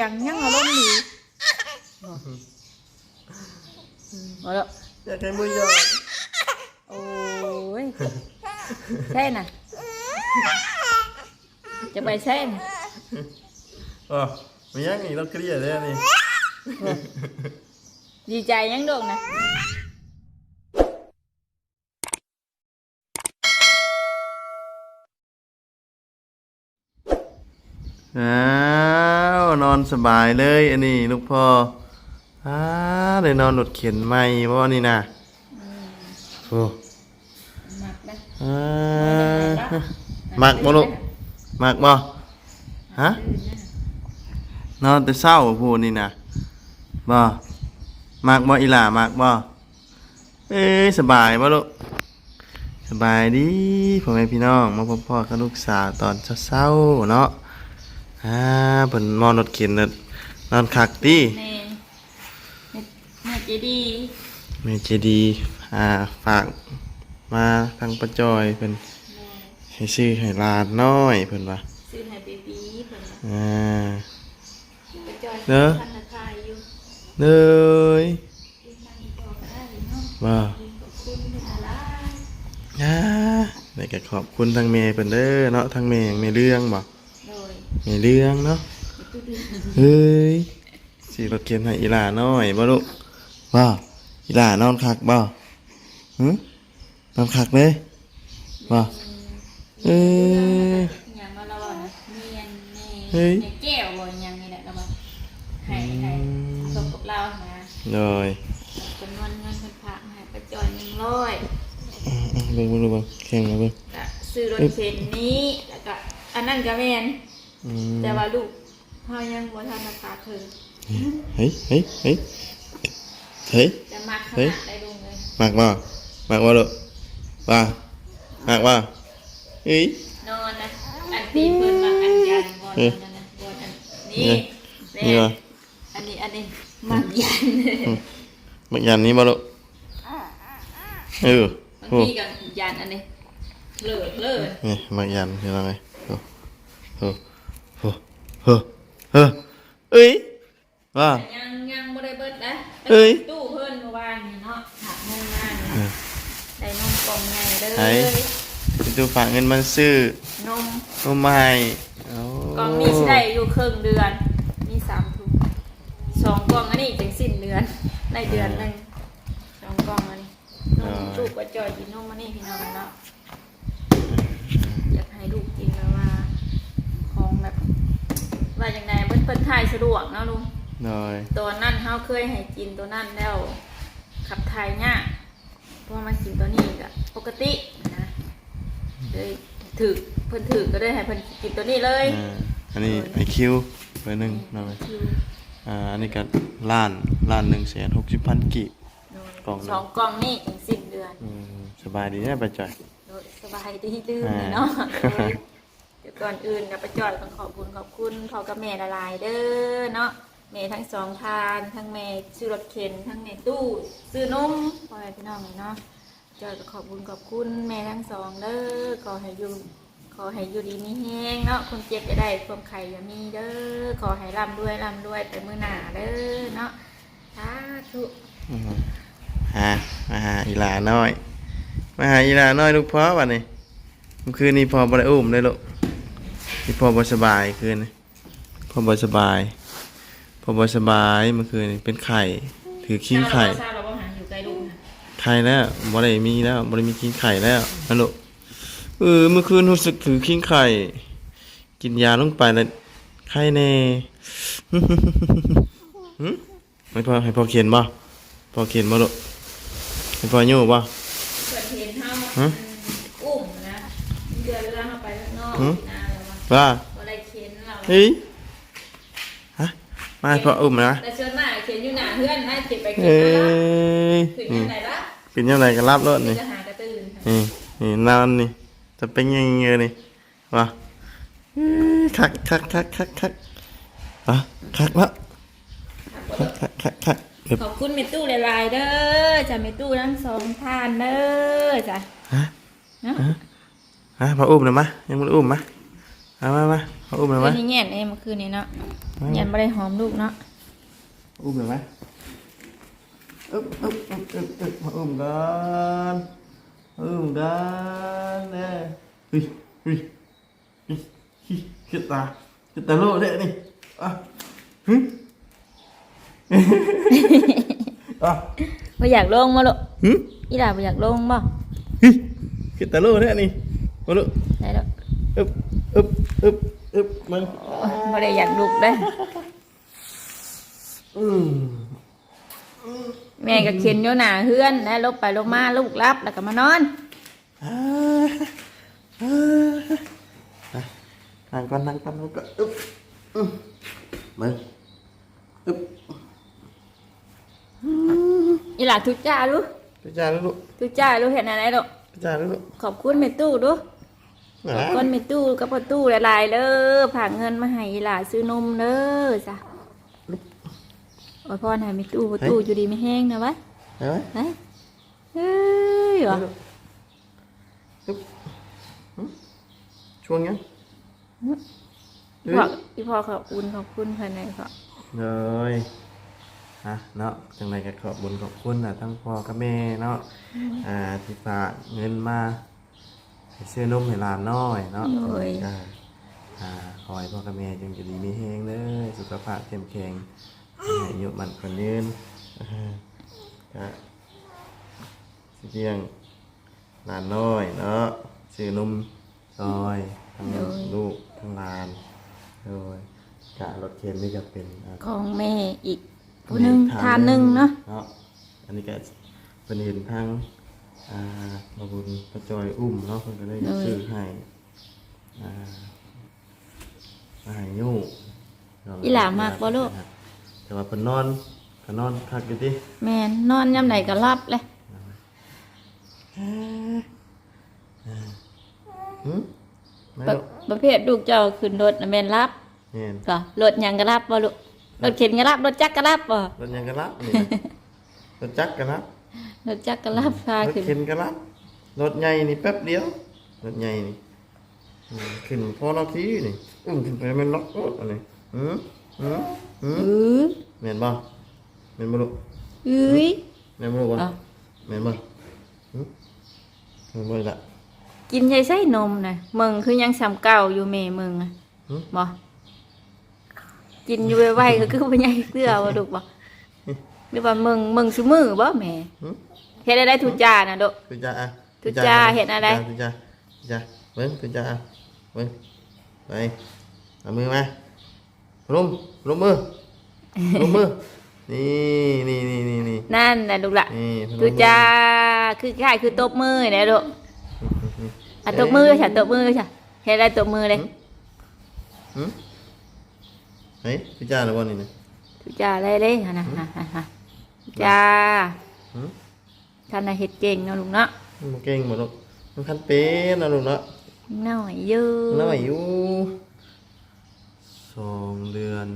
ยังยังอารมณ์ดีมาแล้วอยากให้มือยอดโอ้ยใช่น่ะ จะไปใช่น่ะอ๋อไม่ยังนี่เราเครียดเลยนี่ ดีใจยังโดกนะอ้าว นอนสบายเลยอันนี้ลูกพ่ออ้าได้นอนหนดเข็นไม่บ่นี่นะโอ้หมักนะอ่ามักบ่ลูกมักบ่ฮะนอนแต่เศร้าพูดนี่นะบ่มักบ่อีหล่ามักบ่เอ้ยสบายบ่ลูกสบายดีพ่อแม่พี่น้องมาพบพ่อกับลูกสาวตอนเช้าๆเนาะ อ่าเพิ่นมอนรถเข็นน่ะนอนคักติแม่แม่แม่เจดีแม่เจดีอ่าฝากมาทางประจอยเพิ่นให้ชื่อให้หลานน้อยเพิ่นว่าซื้อให้เบบีเพิ่นว่าอ่าไปจอยเนอะพันธทายอยู่เลยนั่งต่อก็ได้เนาะว่าขอบคุณเป็นอะไรอ่าได้ก็ขอบคุณทางแม่เพิ่นเด้อเนาะทางแม่แม่เรื่องบ่โดยแม่เรื่องเนาะตู้ดื้อเฮ้ยสิรถเข็นให้อีหลาน้อยบ่ลูกว่าอีหลานอนคักบ่หึนอนคักเลยว่าเอ้ยยังมาแล้วนะเมียนแม่เฮ้ยแม่แก้วบ่ยังนี่แหละแล้วว่าให้ให้ตกกับเรานะเลยจำนวนเงินเพิ่นฝากให้ไปจอย100อืมอืมเบิ่งเบิ่งดูเบิ่งแข่งมาเบิ่งก็ซื้อรถเข็นนี้แล้วก็อันนั้นก็แม่น อืมแต่ว่าลูกเฮายังบ่ทันมาฝากถึงเฮ้ยเฮ้ยเฮ้ยเฮ้ยจะมักขเฮ้ยนาดได้ลุงเลยมากบ่มากบ่ลูกว่ามากบ่เฮ้ย นอนนะอันตีเพิ่นมาอันยันบ่เอ๊ะนั่นนะบ่อันนี้นี่แม่วะอันนี้อันนี้มักยันมากยันนี้บ่ลูกเออบางโอ้ทีก็ยันอันนี้เลิศเลิศนี่มากยันคืออะไรโอ้โอ้ โอ้โอ้เฮ้ยเอ้ยว่า ยังยังบ่ได้เบิดนะเอ้ยตู้เพิ่นเมื่อวานนี่เนาะหักมุ่งมานี่เออ ได้นมกล่องใหญ่เลไหนยดูฝากเงินมันซื้อนมนมมาให้โอ้กล่องนี้สิได้อยู่ครึ่งเดือน มีสามถุงสองกล่องอันนี้จังสิ้นเดือนได้เดือนหนึงสองกล่องอันนี้นมลูกก็จอยกินนมอันนี้พี่น้องเนาะอยากให้ลูกกินแล้วว่า ของแบบ ว่าอย่างไรเพิ่นเพิ่นถ่ายสะดวกเนาะลุงหน่อยตัวนั่นเฮาเคยให้กินตัวนั่นแล้ว ขับถ่ายยากพอมากินตัวนี้ก็ปกตินะเลยถือเพิ่นถือก็ได้ให้เพิ่นกินตัวนี้เลยอ่าอันนี้ไอคิวเบอร์หนึ่งหน่อยคืออ่าอันนี้ก็ล้านล้านหนึ่งแสนหกสิบพันกิกล่องหนึ่ง สองกล่องนี่ถึงสิ้นเดือนอืมสบายดีนะไปจ่อย โดยสบายดีลืมอ่าเลยเนาะโดยเดี๋ยวก่อนอื่นเดี๋ยวไปจอยกันขอบคุณขอบคุณพ่อกับแม่ละลายเด้อเนาะแม่ทั้งสองทาน ทั้งแม่ซื้อรถเข็น ทั้งแม่ตู้ซื้อนมพ่อแม่พี่น้องเลยเนาะจอยก็ขอบคุณขอบคุณแม่ทั้งสองเด้อขอให้อยู่ขอให้อยู่ดีมีแห้งเนาะคนเจ็บจะได้ความไข่อย่ามีเด้อขอให้ร่ำด้วยร่ำด้วยไปมือหนาเด้อเนาะสาธุฮะมาหาอีหลาน้อย มาหาอีหลาน้อยลูกพ่อวันนี้เมื่อคืนนี้พอบ่ได้อุ้มเลยลูก นี่พ่อบ่สบายคืนนี้พ่อบ่สบายพ่อบ่สบายเมื่อคืนนี้เป็นไข่ ถือขี้ไข่ทราบแล้วว่าหาอยู่ไกลลูกนะไข่แล้วบ่ได้มีแล้วบ่ได้มีกินไข่แล้วนั่นลูกเออเมื่อคืนรู้สึกถือขี้ไข่ กินยาลงไปแล้วไข้แน่หึให้พ่อให้พ่อเขียนบ่พ่อเขียนบ่ลูกให้พ่ออยู่บ่เกิดเห็นเฮาฮะอุ้มนะเดือนเรือเฮาไปข้างนอกฮะนะแล้ วว่าว่าบ่ได้เข็นเราเฮ้ยฮะมาให้พ่ออุ้มนะแต่เชิญมาเข็นอยู่หน้าเพื่อนให้เข็นไปเข็นเอ้มาละยถึงนี่ยังไงละเป็นยังไงกันรับรถนี่ จะหากระตื้นค่ะนี่นี่นอนนี่จะเป็นยังไงนี่วะเอ้ยคักคักคักคักคักวะคักแล้วคักคักคักคักเดี๋ยวขอบคุณเมตู้หลายๆเด้อจ้ะเมตู้ทั้งสองท่านเด้อจ้ะฮะเนาะฮะมาอุ้มหน่อยมะยังไมันอุ้มมะ เอามามาเขาอุ้มเลยไหมคืนนี้แง่นเองเมื่อคืนนี้เนาะแง่นไม่ได้หอมลูกเนาะอุ้มเลยไหมอึ๊บอึ๊บอึ๊บอึ๊บอึ๊บมาอุ้มกันอุ้มกันเน่เฮ้ยเฮ้ยเฮ้ยเฮ้ยคิดตาคิดตาโลดเลยนี่อะหึอะไม่อยากลงมาลูกหึอีหล่าไม่อยากลงบ่เฮ้ยคิดตาโลดเลยนี่มาลูกได้แล้วอึ๊บ อึ๊บอึ๊บอึ๊บมึงไม่ได้อยากลุกได้ อืมแม่ก็เข็นอยู่หน้าเฮือนแล้วลบไปลบมาลูกรับแล้วก็มานอนอ่าอ่านั่งก่อนนั่งก่อนนั่งก่อนอึ๊บอึ๊บมึงอึ๊บอีหล่าทุจ้าดูไปจ่ายแล้วลูกทุจ้าดูเห็นอะไรลูกไปจ่ายแล้วลูกขอบคุณแม่ตู้ดูอ่า ขอบคุณแม่ตู้กับพ่อตู้หลายๆเด้อผ่ากเงินมาให้อีหล่าซื้อนมเด้อจ้ะโอ้ยพ่อให้แม่ตู้พ่อตู้อยู่ดีไม่แห้งนะวะเห็นไหมเฮ้ยเฮ้ยเหรออึ๊บหึช่วงยังเอ้ยพ่อพี่พ่อขอบคุณขอบคุณภายในค่ะเลยฮะเนาะจังไรก็ขอบบุญขอบคุณนะทั้งพ่อกับแม่เนาะอ่าที่ฝากเงินมา ให้ซื้อนมให้หลานน้อยเนาะโอ้ย อ่าอ่าขอให้พ่อกับแม่จงจะดีมีแห้งเลยสุขภาพเข้มแข็งให้อายุมันคนยืนอ่าก็สิเพียงหลานน้อยเนาะซื้อนมซอยทั้งลูกทั้งหลานโดยกะรถเข็นนี่ก็เป็นอ่า ของแม่อีกผู้หนึ่งทานหนึ่งเนาะ เนาะ อันนี้ก็เป็นเห็นทาง อ่าบาบุญประจอยอุ้มเนาะเพิ่นก็ได้ซื้อให้อ่ามาให้ยู่อีหลามากบ่ลูก แต่ว่าเพิ่นนอนก็นอนคักอยู่ติแม่นอนยามไหนก็รับเลยหึไม่ประลูกประเภทลูกเจ้าขึ้นรถน่ะแม่นรับแม่นก็รถหยังก็รับบ่ลูกรถเข็นก็รับรถจักรก็รับบ่รถยังก็รับนี่รถจักรก็รับ รถจักรก็รับพารถขึ้น เข็นก็รับรถใหญ่นี่แป๊บเดียวรถใหญ่นี่อืมขึ้นพอนาทีนี่อุ้มขึ้นไปมันล็อกรถอันนี้หืมหืมหืมเออแม่นบ่แม่นบ่ลูกเอ้ยแม่นบ่ลูกบ่อะ แม่นบ่หืมแม่นบ่อีกละกินใช้ไส้นมน่ะมึงคือยังซ้ำเก่าอยู่แม่มึงอะหืมบ่กินอยู่ไวๆก็คือบ่ใหญ่เสื้อบ่ลูกบ่หรือว่ามึงมึงซุมือบ่แม่หืม เฮ็ดได้ทุกจานน่ะลูกตุจ้าอะตุจ้าเห็นอะไรตุจ้าตุจ้าเบิ่งตุจ้าอะเบิ่งไปเอามือมาลุมลุมมือลุมมือนี่นี่นี่นี่นี่นั่นน่ะลูกล่ะนี่พนมทุจ้าคือคล้ายคือตบมือเนี่ยลูกอะตบมือฉันตบมือฉันเฮ็ดได้ตบมือเลยหืมเฮ้ยตุจ้าหรือบ่นี่นะทุจ้าได้เลยฮะนะฮะฮะฮะทุจ้าหืม ท่านน่ะเฮ็ดเก่งเนาะลูกเนาะมันเก่งบ่ลูกมันคันเป็นนะลูกเนาะน้อยอยู่น้อยอยู่สองเดือน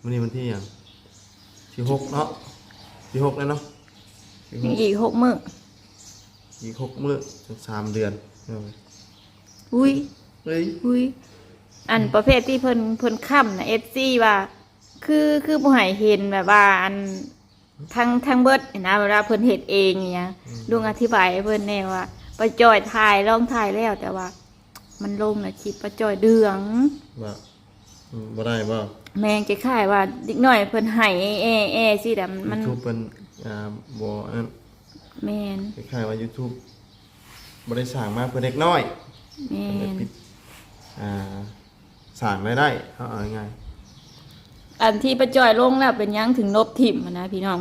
วันนี้วันที่หยังที่หกเนาะที่หกแล้วเนาะที่หยังกอีกหกมื้ออีกหกมื้อถึงสามเดือนเอาไปอุ้ยเฮ้ยอุ้ยอันประเภทที่เพิ่นเพิ่นค้ำน่ะ FC ว่า คือคือบ่ให้เห็นแบบว่าอัน ทั้งทั้งเบิดนะเวลาเพิ่นเฮ็ดเองอย่างเงี้ยลุงอธิบายให้เพิ่นแน่ว่าป้าจอยถ่ายลองถ่ายแล้วแต่ว่า มันลงน่ะคลิปป้าจอยเดืองบ่อืมบ่ได้บ่แมงจะค่ายว่าดิกหน่อยเพิ่นให้แอแอสิแต่มันยูทูบเป็นอ่าบ่อันนั้นแมนคล้ายๆว่า YouTube บ่ได้สร้างมาเพื่อเด็กน้อยแมเพิ่นได้นปิดอ่าสร้างรายได้เอาเอาง่าย อันที่ป้าจอยลงแล้วเป็นหยังถึงลบถิ่มอะนะพี่น้อง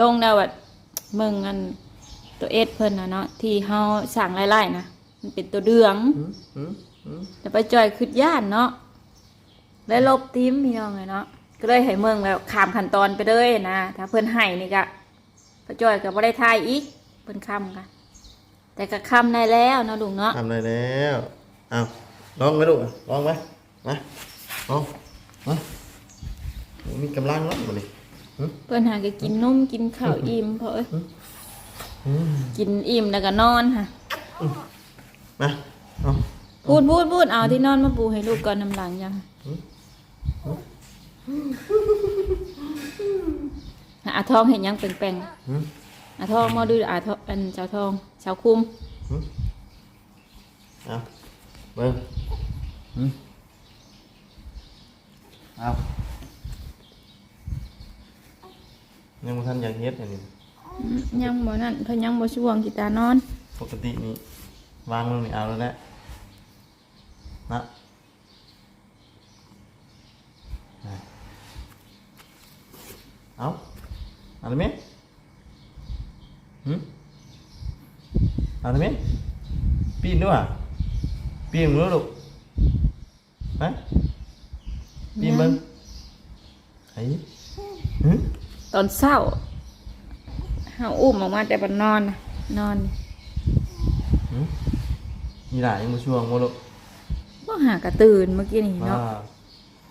ลงแล้วว่าเมืองอันตัวเอสเพิ่นนะเนาะที่เฮาสั่งไล่ๆนะมันเป็นตัวเดืองๆหืมหืมหืมแต่ป้าจอยคืดย่านเนาะได้ลบทิมพี่น้องเลยเนาะก็เลยให้เมืองแบบข้ามขั้นตอนไปเลยนะถ้าเพิ่นให้นี่ก็ป้าจอยก็บ่ได้ทายอีกเพิ่นค้ำกันแต่ก็ค้ำได้แล้วเนาะลุงเนาะทำได้แล้วเอาลองไหมลูกอะลองไหมมาลองมา มีกำลังแล้วบ่นี่หืมเพื่อนหาก็กินนมกินข้าวอิ่มเพราะเอ้ยอืมกินอิ่มแล้วก็นอนค่ะมาเอาไปพูดพูดพูดเอาที่นอนมาปูให้ลูกก่อนน้ำหลังยังอาทองเห็นยังเป่งเป่งหึๆอาทองมาดูอาทองอันชาวทองชาวคุมหึเอาเบิ่งหึเอา ยังบ่ทันอยากเฮ็ดอันนี้อืมยังบ่นั่นเพิ่นยังบ่ช่วงกีตานอน ปกตินี่วางลงนี่เอาแล้วแหละนะเอาเอาได้ไหมหึเอาได้ไหมปีนด้วยอะปีนมือลูกฮะปีนมึงไอ้หึต อนเช้าเฮาอุ้มออกมาแต่บัดนอนน่ะนอนนี่หึมีหลายยังมาช่วงมาลูกบ่หากระตื่นเมื่อกี้นี่ว่าเนาะ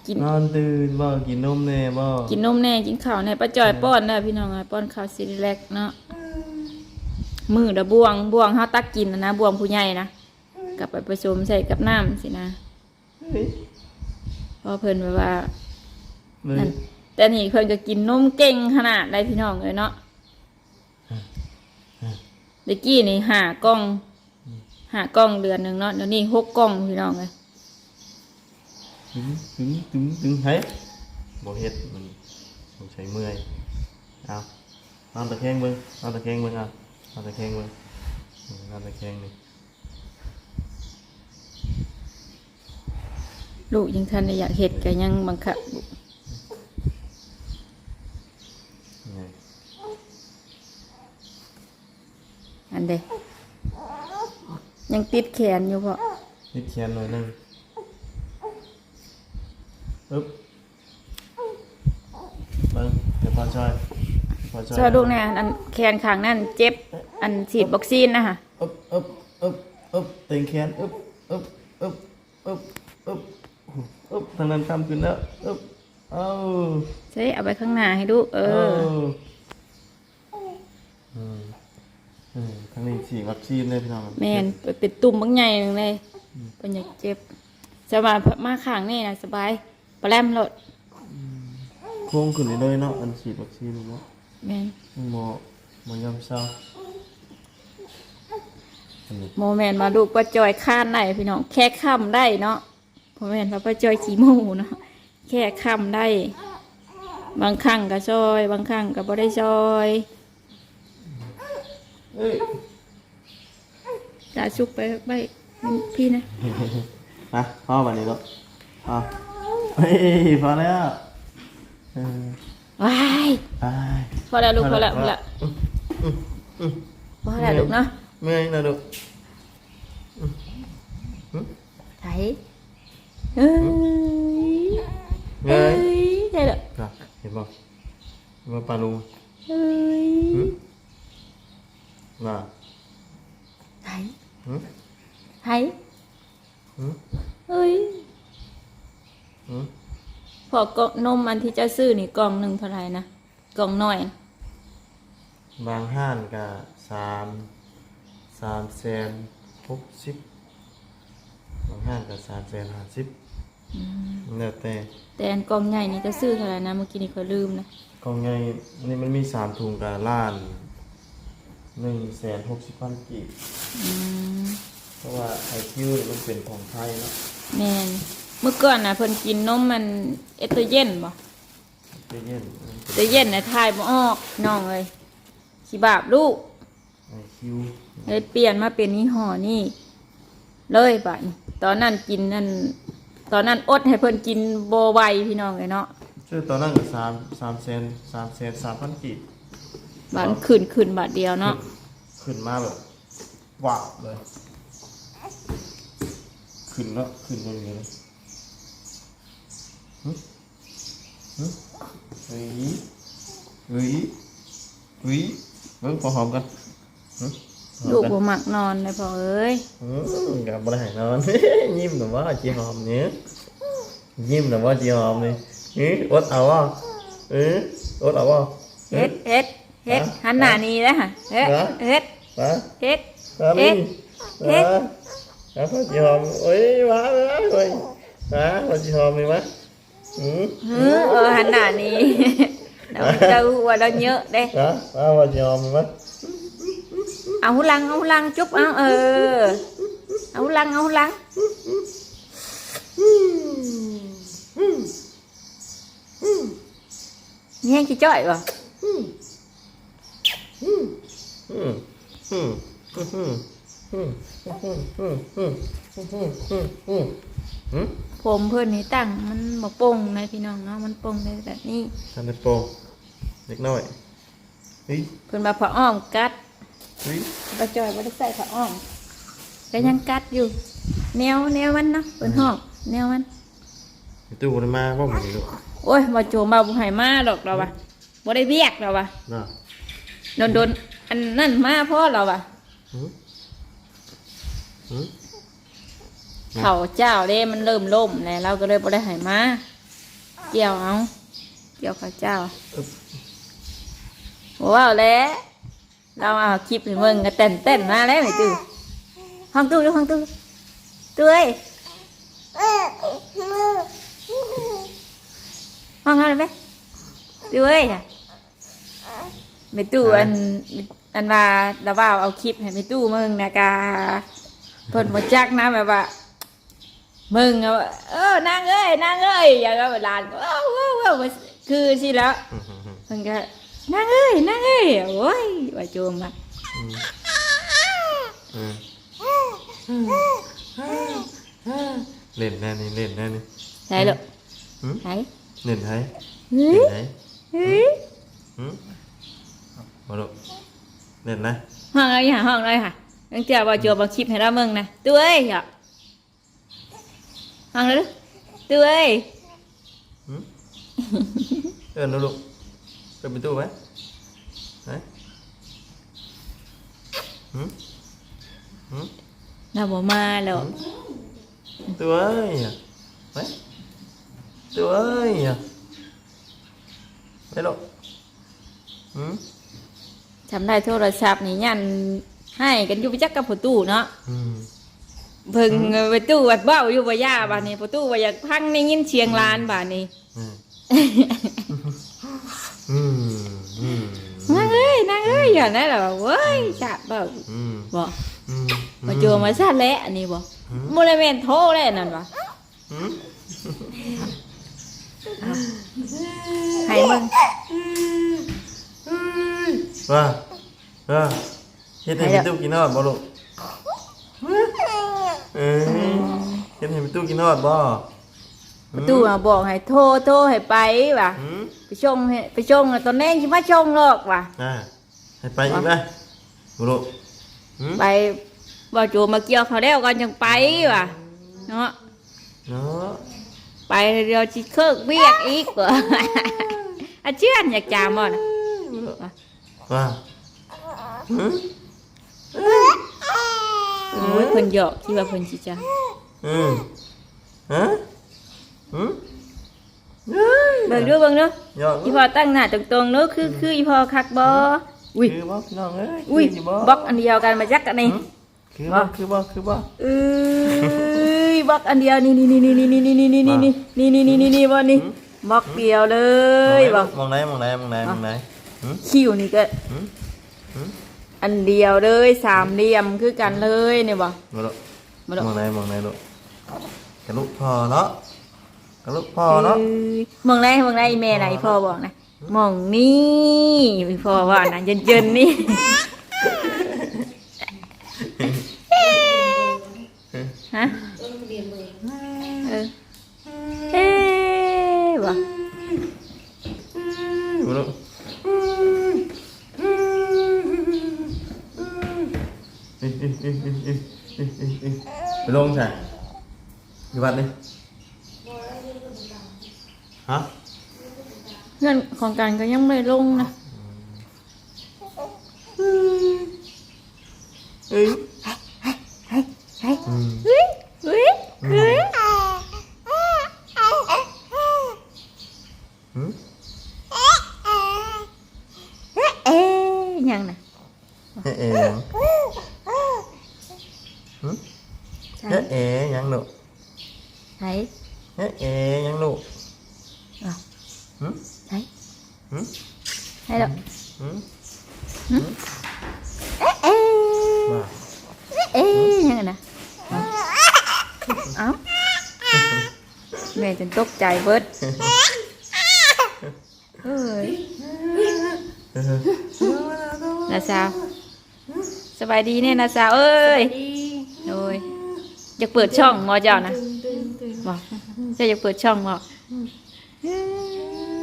กินนอนตื่นบ่กินนมแน่บ่กินนมแน่กินข้าวแน่ป้าจอยป้อนได้พี่น้องอะป้อนข้าวซีรีแลกเนาะมือเดะบวงบวงเฮาตักกินนะนะบวงผู้ใหญ่นะกลับไปผสมใส่กับน้ำสินะเฮ้ยเพราะเพิ่นแบบว่าเลยนั่น แต่นี่เพิ่นก็กินนมเก่งขนาดได้พี่น้องเลยเนาะเด็กกี้นี่ห้ากล่องห้ากล่องเดือนหนึ่งเนาะเดี๋ยวนี้หกกล่องพี่น้องเลยตึงตึงตึงตึงเฮ้ยบ่เฮ็ดมันสงสัยเมื่อยเอานอนตะแคงเบิ่งนอนตะแคงเบิ่งเอานอนตะแคงเบิ่งอืมนอนตะแคงนี่ลูกยังทันได้อยากเห็ดก็ยังบังคับอยู่ ไง อันเดยังติดแขนอยู่เพราะนิดแขนหน่อยหนึงปึ๊บเบิ่งเดี๋ยวพอช่วยพอช่วยช่วยลูกแน่อันแขนข้างนั่นเจ็บ อันฉีดวัคซีนนะคะอึ๊บอึ๊บอึ๊บอึ๊บเต็งแขนอึ๊บอึ๊บอึ๊บอึ๊บอึ๊บอึ๊บทางนั้นทำขึ้นแล้วอึ๊บเอ้าใช่เอาไปข้างหน้าให้ดูเอออืมอืมทางนี้ฉีด วัคซีนเลยพี่น้องแมนเป็นตุ่มบางใหญ่หนึ่งเลยเป็นอยากเจ็บสบายมาข้างนี่นะสบายปลาแรมรถโค้งขึ้นเลยเนาะอันฉีดวัคซีนเนาะแมนหมอหมอยำเศร้าอันนี้โมแมนมาดูป้าจอยข้านได้พี่น้องแค่ข้ามได้เนาะโมแมนว่าป้าจอยขี้หมูเนาะแค่ข้ามได้ บางครั้งก็ซอย บางครั้งก็บ่ได้ซอย เอ้ย ตาชุกไปไปพี่นะมาพ่อวันนี้ก็พ่อเฮ้ยพอแล้วเออว้ายไปพอแล้วลูกพอแล้วพอแล้วพอแล้วลูกเนาะเมื่อยนะลูกไถเอ้ยเมื่เอ้อยยได้แล้วครับเห็นบ่เห็นบ่ปลาลุงเอ้ยหึว่าไถหึ ไถหึเอ้ยหึพอกล่องนมอันที่จะซื้อนี่กล่องหนึ่งเท่าไหร่นะกล่องน้อย บางห้านก็สามสามแสนหกสิบบางห้านก็สามแสนห้าสิบแล้วแต่แต่อันกล่องใหญ่นี่จะซื้อเท่าไหร่นะเมื่อกี้นี่เขาลืมนะกล่องใหญ่นี่มันมีสามถุงกับล้าน หนึ่งแสนหกสิบพันกีบอืมเพราะว่าไอคิวมันเป็นของไทยเนาะแม่นเมื่อก่อนนะเพิ่นกินนมมันเอสโตรเจนบ่เจเย็นมันเอสโตรเจนนะทายบ่ออกน้องเอ้ยสิบาปลูก ไอคิวเลยเปลี่ยนมาเป็นยี่ห้อนี่เลยบัดนี้ตอนนั้นกินนั่นตอนนั้นอดให้เพิ่นกินโบไหวพี่น้องเลยเนาะ ชื่อตอนนั้นก็สามสามแสนสามแสนสามพันกีบ บาดขึ้นขึ้นบาทเดียวเนาะขึ้นมาแบบว้าวเลย ขึ้นแล้วขึ้นบนนี้เลยหึหึเฮ้ยเฮ้ยเฮ้ยเบิ่งพอหอมกันหึหอมลูกกันบ่มักนอนเลยพอเอ้ยอืมกับบริหารนอน ยิ้มหรือว่าจีหอมเนี้ยยิ้มหรือว่าจีหอมนี่เอ๊ะอดเอาอะเอ๊ะอดเอาอะเฮ็ดเฮ็ด เฮ็ดฮะหันหน้านี้แล้วฮะเฮ็ดฮะเฮ็ดมาเฮ็ดมาเอ๊ะนี่เอ๊ะมาฮะพอจีหอมโอ้ยว้าว้าโอ้ยฮะพอจีหอมมีไหมอืมเออเออหันหน้านี้เราเจ้าหัวเราเยอะเด้ฮะฮะพอจีหอมมีไหมเอาหูลังเอาหูลังจุ๊บเอาเออเอาหูลังเอาหูลังแย่งขี้จ้อยบ่ ผมเพื่อนนี่ตั้งมันบ่โป่งนะพี่น้องเนาะมันโป่งได้แบบนี้ทันได้โปร่งเล็กน้อยเฮ้ยเพิ่นมาผ้าอ้อมกัดเฮ้ยปลาจอยบ่ได้ใส่ผ้าอ้อมก็ยังกัดอยู่ แนวแนวมันเนาะเพิ่นห้องแนวมันไปตู้มันมาบ่หมดเลยลูกโอ้ยบ่โจมบ่าบ่ให้มาดอกเราว่ะบ่ได้เรียกเราว่ะน่ะ โดนๆอันนั่นมาพ่อเราว่ะหืมหืมเขาเจ้าเด้มันเริ่มล่มแล้วเราก็เลยบ่ได้ให้มาเกี่ยวเอาเกี่ยวเขาเจ้าบ่ว่าแล้วเราเอาคลิปให้เบิ่งก็เต้นเต้นๆมาแล้วไอ้ตื้อห้องตู้อยู่ห้องตู้ตู้เอ้ยห้องอะไรไหมตู้เอ้ยน่ะ ไม่ตู้อันอันว่าเราว่าเอาคลิปให้ไม่ตู้มึงนะกาเพิ่นบ่จักนะแบบว่ามึงอะว่าเออนางเอ้ยนางเอ้ยอย่างก็หลานก็เอ้าเอ้าเอ้าคือสิแล้วอืมอืมอืมมันก็นางเอ้ยนางเอ้ยโอ้ยว่าโจมอะอืมเล่นแน่นี่เล่นแน่นี่ไหนลูกหืมไหนเล่นไทยเฮ้เล่ยนไทยเฮ้ยหืม มาลูกเล่นนะห้องอะไรค่ะห้องอะไรค่ะตั้งแต่ว่าโจมเอาคลิปให้เราเมืองนะตัวเอ้ยเหรอห้องเลยตัวเอ้ยหืมเอินลูกเปิดประตูไหมไหนหืมหืมเราบอกมาแล้วตัวเอ้ย à? ไหมตัวเอ้ย à? ไปลูกหืม ทำได้โทรศัพท์นี่ยันให้กันอยู่ไปจักกับประตูเนาะอืมเพิ่งประตูวัดเบ้าอยู่บ่ย่าบ้านนี้ประตูว่าอยากพังในยินเชียงลานบ้านนี้อืมอืมอืมนางเอ้ยนางเอ้ยอย่างนั้นแหละเว้ยจับบ่อืมบ่อืมมาโจมาซะแล้วอันนี้บ่โมเลเมนโทรแล้วนั่นบ่อืมให้มึง ว่าว่าเฮ็ดให้พี่ตู้กินฮอดบ่ลูกเอ้ยเฮ็ดให้พี่ตู้กินฮอดบ่ประตูมาบอกให้โทรโทรให้ไปว่ะอืมไปชงให้ไปชงตอนแรกสิมาชงหรอกว่ะ อ่าให้ไปอีกไหมบ่ลูกอืมไปบ่โจมาเกี่ยวเขาแล้วก่อนจังไปว่ะเนาะเนาะไปเดียวสิเคิกเวียกอีกว่ะ อาเชื่อนอยากจามบ่น่ะ ว่าหืมโอ้ยเพิ่นหยอกคิดว่าเพิ่นสิจ้าอืมฮะอืมเอ้ยเบิ่งดูเบิ่งดูหยอกอีพอตั้งหน้าตรงๆเนอะคือคืออีพอคักบออุ้ยคือบ่พี่น้องเอ้ยอุ้ยคืบล็อกอันเดียวกันมาจักกันนี่คือบ่คือบ่คือบ่เอ้ยบล็อกอันเดียวนี่นี่นี่นี่นี่นี่นี่นี่นี่นี่นี่นี่นี่นี่บ่นี่บล็อกเดียวเลยบ่มองไหนมองไหนมองไหนมองไหนหืม คิวนี่ก็หืมหืมอันเดียวเลยสามเหลี่ยมคือกันเลยเนี่ยบ่มาลูกมาดอกมองไหนมองไหนลูกกระลุกพอเนาะกระลุกพอเนาะเอ้ยมองไหนมองไหนอีแม่ไหนพ่อบอกนะมองนี่อีพ่อว่านะเย็นๆนี่ฮะเออเอ๊ะบ่มาลู ไปลงใช่อยู่บ้านนี่ฮะเพื่อนของกันก็ยังไม่ลงนะเอ้ยเฮ้ยเฮ้ยอืมเฮ้ยเฮ้ยเฮ้ย หืม เอ๊ยยังนะ เอ๊ะเอ๊ะหืม ใช่ เอ๊ะเอ๋ยังหนู ใช่ เอ๊ะเอ๋ยังหนู อ้าว หึ ใช่ หึ ใช่หรอก หึ เอ๊ะเอ๊ะ ว่า เอ๊ะยังไงนะเอ้าแม่จนตกใจ เบิดเฮ้ยเออนาสาวสบายดีเนี่ยนาสาวเอ้ยโอ้ยอยากเปิดช่องมอเจ้านะบอกเจะอยากเปิดช่องบอก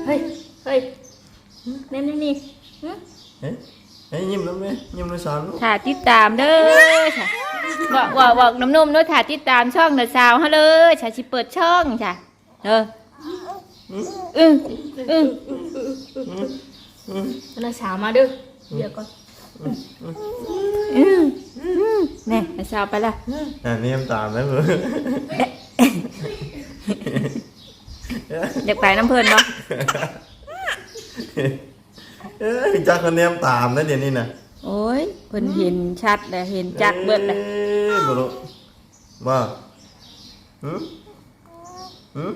เฮ้ยเฮ้ยนี่นี่นี่เอ๊ะเอ๊ะยิ้มแล้วไหมยิ้มแล้วสอนลูกถ่ายติดตามเด้อค่ะบอกบอกบอกน้ำนมๆเด้อถ่ายติดตามช่องนาสาวเฮาเลยฉันสิเปิดช่องจ้ะ เอออืออือนาสาวมาเด้อเดี๋ยวก่อนอืออือแน่นาสาวไปละอ่านี่ยมตามแล้วเหรออยากไปน้ำเพลินบ่เอ้ยจักคนเนียมตามนะเดี๋ยวนี้นะโอ้ยเพิ่นเห็นชัดเลยเห็นจักเบิดเลยอ้บ่รู้ว่าหืมหืม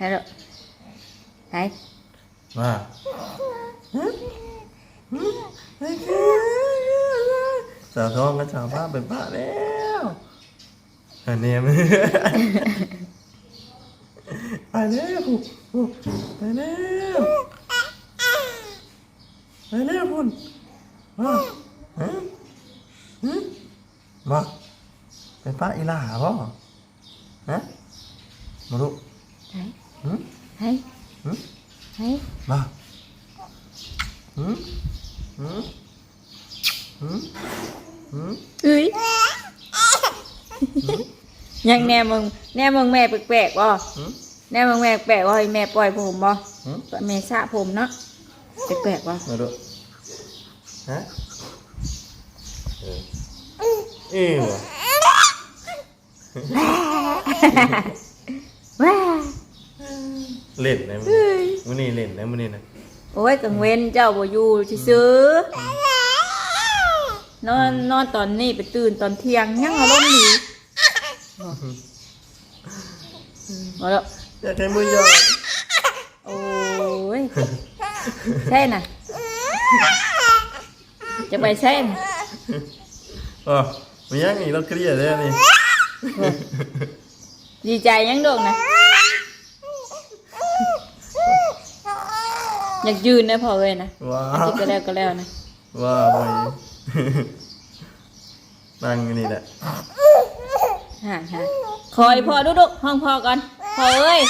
ให้เด้อให้ว่าหืมหืมไอ้คือสาวทองกับสาวผ้าเป็นผ้าแล้วอันเนี้ยมไปแล้วไปแล้วไปแล้วคุณมาฮะหืมมาเป็นป้าอีหล่าบ่ฮะมาลู กให้หืมให้หืมให้มาหืมหืมหืมหืมเอ้ยยังแน่มึงแน่มึงแม่แปลกๆบ่ หืมแน่มึงแม่แปลกๆบ่ให้แม่ปล่อยผมบ่หืมแม่สระผมเนาะแปลกๆบ่มาดูฮะเออเอ้วะว้าเล่นนะมึงมึงนี่เล่นนะมึงนี่นะโอ้ยกังเว้นเจ้าบ่อยู่ซื่อๆนอนนอนตอนนี้ไปตื่นตอนเที่ยงยังอารมณ์ดีบ่แล้วอยากให้มือยอดโอ้ยใช่น่ะ จะไปใช่น่ะอ๋อมันยังอีกเราเครียดเลยนี่ ดีใจยังโดกนะ อยากยืนนะพอเลยนะว้าคิวดก็แล้วก็แล้วนะว้าวไปนั่งอยู่นี่แหละฮะฮะคอยพอดุดุห้องพอก่อนพอเอ้ย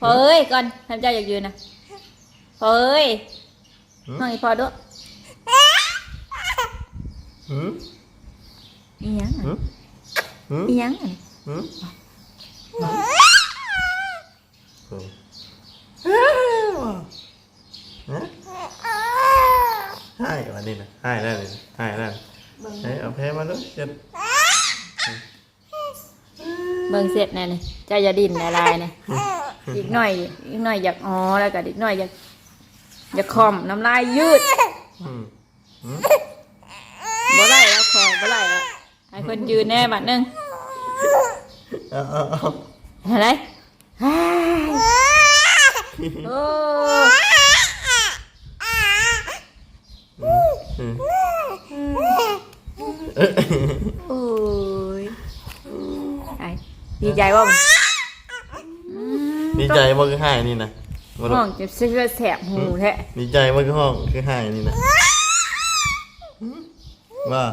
พอเอ้ยก่อนทำใจอยากยืนนะพอเอ้ยห้องอีพอดุหืมอีหยังหือะมหืมอีหยังอะหืมฮะ ให้วันนี้นะให้ได้เลยให้ได้เฮ้เอาแพ้มาด้วยเจ็ดเบิ่งเสร็จแน่เลยเจ้าอย่าดิ้นละลายเนี่ยอีกหน่อย อีกหน่อยอยากอ๋อแล้วก็อีกหน่อยอยากอยากคอมน้ำลายยืดอืมบ่ไล่แล้วคอบ่ไล่แล้วให้คนยืนแน่บัดหนึงอะไรฮ่า โอ้อืมโอ้ยไอ้ดีใจว่ามันอืมดีใจว่าคือให้นี่นะมาดูห้องจะเสื้อแสบหูแท้ดีใจว่าคือห้องคือให้นี่นะว่า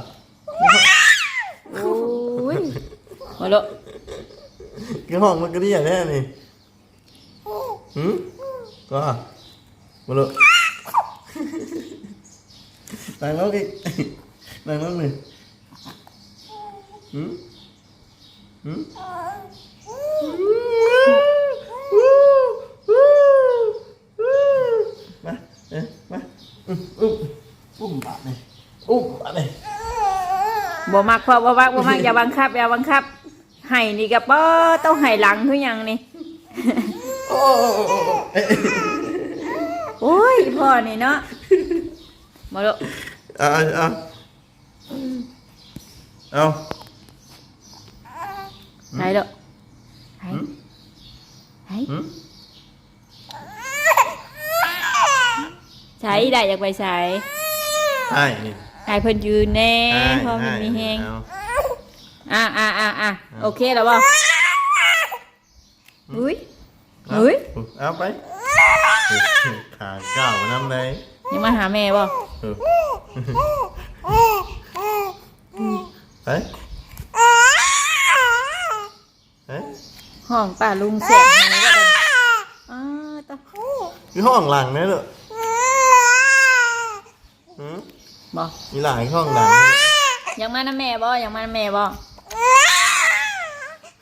โอ้ยมาโลคือห้องมันก็ดีอย่างแน่นี่หืม ว่ามาดูนั่งแล้วอีกนั่งแล้วหนึ่งหืมหืมมาเอ๊ะมาอุ้มอุ้มอุ้มบาดเลยอุ้มบาดเลยบ่มักพราะบ่มักบ่มักอย่าบังคับอย่าบังคับให้นี่ก็บ่ต้องให้หลังคือหยังนี่ โอ้โอ้โอ้โอ้เอ๊ะโอ้ยพ่อนี่เนาะมาโลเอาเอาเอาเอาไหนเด้อไหนหืมไหนหืมใช้ได้อยากไปใช้ใช่นี่ให้เพิ่นยืนแน่ใช่เพราะมันมีแฮงเอาอะอะอะอะโอเคแล้วบ่อุ้ย อุ้ยเอาไปขาเก้าน้ำเลยยังมาหาแม่บ่เออไปเฮ้ยห้องป้าลุงแสบไหนว่ากันอ้าวตะคือห้องหลังนี่เหรอหืมบ่มีหลายห้องหลังยังมานะแม่บ่ยังมานะแม่บ่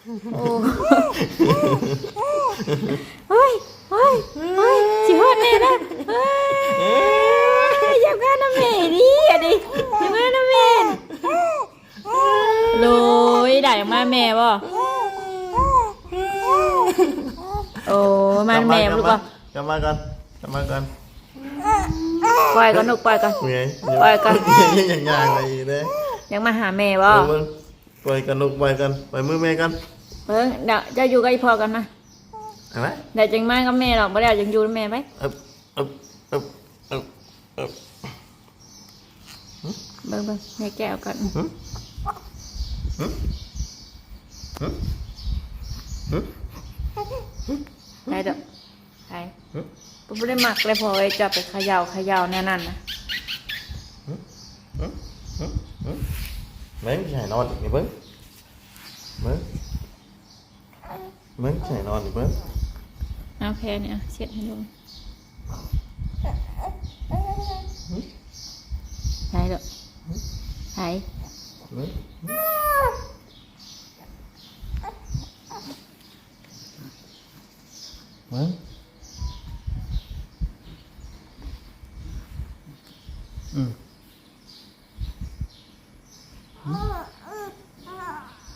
โอ้เฮ้ยเฮ้ยเฮ้ยสิฮอดแน่นะเฮ้ยอยากมานะแม่ดิอะดิอยากมานะแม่โลยได้อยากมาแม่บ่โอ้มาแม่ลูกบ่กลับมากันกลับมากันปล่อยก่อนลูกปล่อยก่อนปล่อยกันอย่างอย่างอะไรอีกเลยยังมาหาแม่บ่ปล่อยกันลูกปล่อยกันปล่อยมือแม่กัน เพิ่งเดี๋ยวจะอยู่กับอีพ่อกันนะเห็นไหมเดี๋ยวจังมากับแม่หรอกบ่ได้จังอยู่กับแม่ไปเอ๊บเอ๊บเอ๊บเอ๊บเอ๊บเบิ่งเบิ่งแม่แก้วก่อนหึหึหึหึไปเด้อไปหึปุ๊บได้หมักเลยพอไอ้จะไปเขย่าเขย่าแน่นั่นนะหึหึหึแม่งใส่นอนอีกนี่เบิ้งเบิ้ง แม่งใส่นอนอีกเบิ้งเอาแค่นี้อะเช็ดให้ดูไปเด้อไปเบิ้งเบิ้งอืม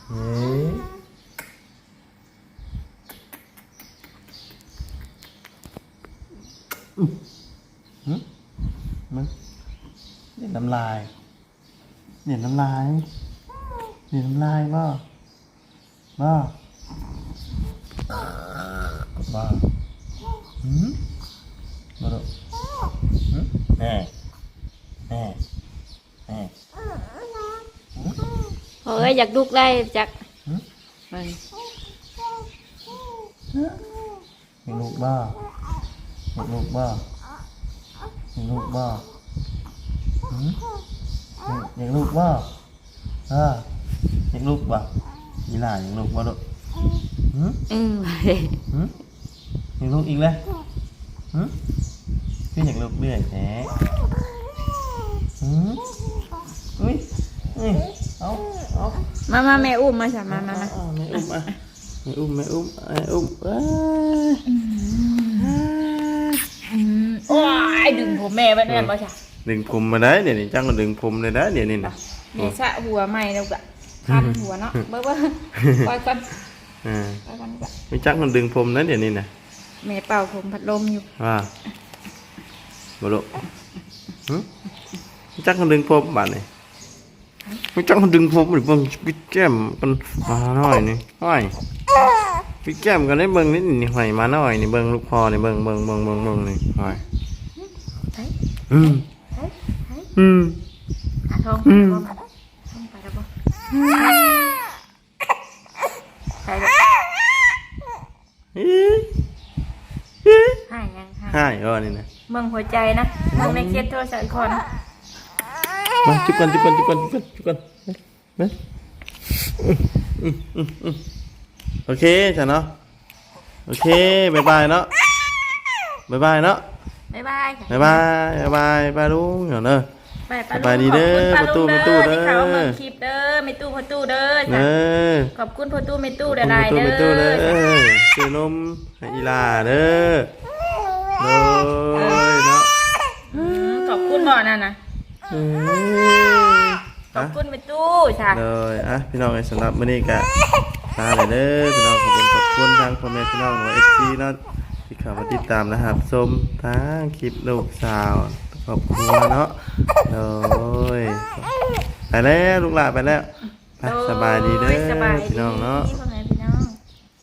เฮ้ย มมันเด็ดน้ำลายเด็ดน้ำลายเด็ดน้ำลายบ่บ่บ่หืมบ่ดูหืมแน่แน่แน่พอเอ้ยอยากลุกได้จักหึเบิ่งอยากลูกบ่อ ยากลูกบ่อยากลูกบ่หืมอยากอยากลูกบ่เอออยากลูกบ่ยีหล่าอยากลูกบ่ดูหืมอืมหืมอยากลูกอีกแล้วหืมพี่อยากลูกเรื่อยแท้หืมอุ้ยอุ้ยเอาเอามามาแม่อุ้มมาจ้ะมามามาอ่ไม่อุ้มอะไม่อุ้มไม่อุ้มไม่อุ้มเอ้ยโอ้ย ดึงผมแม่ไว้แน่นบ่จ้ะดึงผมมาได้เดี๋ยวนี้จังก็ดึงผมเลยได้เดี๋ยวนี้นะแม่สะหัวใหม่แล้วก็คันหัวเนาะเบิ่งเบิ่งปล่อยก่อนอ่าปล่อยก่อนจ้ะไม่จักมันดึงผมนะเดี๋ยวนี้นะแม่เป่าผมพัดลมอยู่ว่าบ่รู้หึไม่จักมันดึงผมบาดนี่ไม่จักมันดึงผมหรือเบิ่งปิดแก้มกันมาหน่อยนี่ห้อยปิดแก้มกันได้เบิ่งนิดนี่ห้อยมาหน่อยนี่เบิ่งลูกคอนี่เบิ่งเบิ่งเบิ่งเบิ่งเบิ่งนี่ห้อยเฮ้ย อืมอืมหาทองอืมทองทองไปแล้วบ่ไปแล้วอีอีให้ยังให้ให้เอนี่นะเมืองหัวใจนะเมืองในเคสโทรศัพท์คนมาจุกกันจุกกันจุกกันจุกกันจุกกันมาอืมอืมอืมโอเคจ้ะเนาะโอเคบายบายเนาะบายบายเนาะ บ๊ายบายค่ะบายบายบายบายบายลุงเดี๋ยวเนอะไปไปสบายดีเด้อขอบคุณประตูป้าลุงประตูเด้อที่เขาเมืองคลิปเด้อไม่ตู้ประตูเด้อเนจ้ะอขอบคุณประตูไม่ตู้ขเด้ออบได้คุณเด้ประตูเด้ออซื้อนมให้อีหลาเด้อโดยเนาะอืมขอบคุณบ่อนั่นนะเอ้ยขอบอะคุณไปตู้จ้ะเลยอะพี่น้องไอ้สำหรับมื้อนี้ก็ลาเลยเด้อพี่น้องขอบคุณขอบคุณทางพ่อแม่พี่น้องของ FC เนาะ ที่เข้ามาติดตามนะครับชมทางคลิปลูกสาวครอบครัวเนาะเลยไปแล้วลูกหลานไปแล้วไปสบายดีเด้อโยสบายดีพี่น้องเนาะ